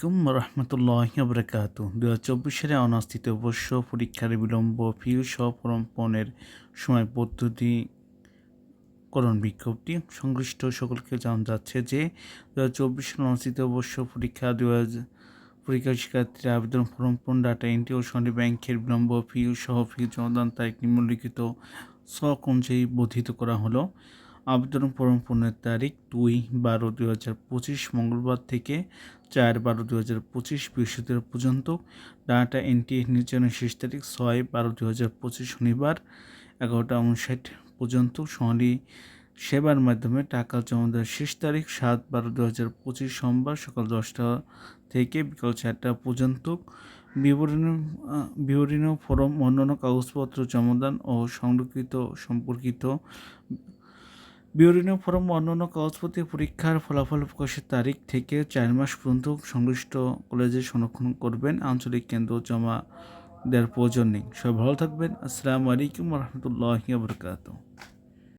আলাইকুম রহমতুল্লাহ বরকাত দু হাজার চব্বিশ সালে অনাস্থিত অবশ্য পরীক্ষার বিলম্ব ফি সপরম্পণের সময় পদ্ধতিকরণ বিজ্ঞপ্তি সংশ্লিষ্ট সকলকে জানা যাচ্ছে যে দু হাজার চব্বিশ সালে অনুষ্ঠিত অবশ্য পরীক্ষা দু হাজার পরীক্ষা শিক্ষার্থীরা আবেদন ফর্ম পূরণ ডাটা এন্ট্রি ও সঙ্গে ব্যাংকের বিলম্ব ফি সহ ফি জমাদান তারিখ নিম্নলিখিত সক অনুযায়ী বর্ধিত করা হলো। আবেদন ফর্ম পূরণের তারিখ দুই বারো দুই হাজার পঁচিশ মঙ্গলবার থেকে চার বারো দু হাজার পঁচিশ বৃহস্পতিবার পর্যন্ত। ডাটা এন্ট্রি নির্বাচনের শেষ তারিখ ছয় বারো দু হাজার পঁচিশ শনিবার এগারোটা উনষাট পর্যন্ত। সোনালী সেবার মাধ্যমে টাকা জমা দেওয়ার শেষ তারিখ সাত বারো দু হাজার পঁচিশ সোমবার সকাল দশটা থেকে বিকাল চারটা পর্যন্ত। বিবরণী বিবরণী ফরম অন্যান্য কাগজপত্র জমাদান ও সংরক্ষিত, সম্পর্কিত বিবরণী ফরম অন্যান্য কাগজপত্রে পরীক্ষার ফলাফল প্রকাশের তারিখ থেকে চার মাস পর্যন্ত সংশ্লিষ্ট কলেজে সংরক্ষণ করবেন। আঞ্চলিক কেন্দ্র জমা দেওয়ার প্রয়োজন নেই। সবাই ভালো থাকবেন। আসসালামু আলাইকুম রহমতুল্লাহ বরকাত